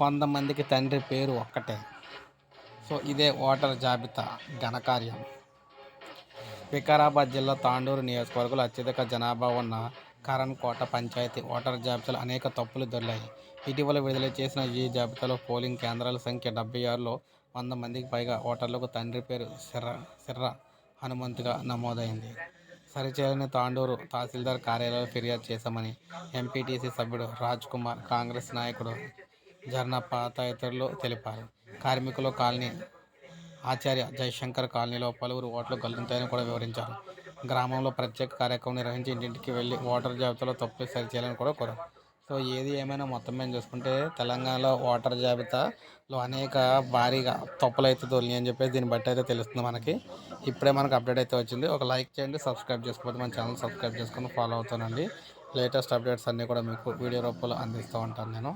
కొంతమందికి తండ్రి పేరు ఒక్కటే. సో ఇదే ఓటర్ జాబితా ఘనకార్యం. వికారాబాద్ జిల్లా తాండూరు నియోజకవర్గంలో అత్యధిక జనాభా ఉన్న కరణ్కోట పంచాయతీ ఓటర్ జాబితాలో అనేక తప్పులు దొరికాయి ఇటీవల విడుదల చేసిన ఈ జాబితాలో పోలింగ్ కేంద్రాల సంఖ్య డెబ్బై ఆరులో వంద మందికి పైగా ఓటర్లకు తండ్రి పేరు సిర్ర సిర్ర హనుమంతుగా నమోదైంది. సరిచేయని తాండూరు తహసీల్దార్ కార్యాలయంలో ఫిర్యాదు చేశామని ఎంపీటీసీ సభ్యుడు రాజ్ కుమార్ కాంగ్రెస్ నాయకుడు జర్నప్ప తదితరులు తెలిపారు. కార్మికుల కాలనీ ఆచార్య జయశంకర్ కాలనీలో పలువురు ఓట్లు గల్లుతాయని కూడా వివరించారు. గ్రామంలో ప్రత్యేక కార్యక్రమం నిర్వహించి ఇంటింటికి వెళ్ళి ఓటర్ జాబితాలో తప్పులు సరిచేయాలని కూడా కోరారు. సో ఏది ఏమైనా మొత్తం మేము చూసుకుంటే తెలంగాణలో ఓటర్ జాబితాలో అనేక భారీగా తప్పులు అయితే దొరినాయి అని చెప్పేసి దీన్ని బట్టి అయితే తెలుస్తుంది మనకి. ఇప్పుడే మనకు అప్డేట్ అయితే వచ్చింది. ఒక లైక్ చేయండి సబ్స్క్రైబ్ చేసుకోకపోతే మన ఛానల్ సబ్స్క్రైబ్ చేసుకొని ఫాలో అవుతానండి. లేటెస్ట్ అప్డేట్స్ అన్నీ కూడా మీకు వీడియో రూపంలో అందిస్తూ ఉంటాను నేను.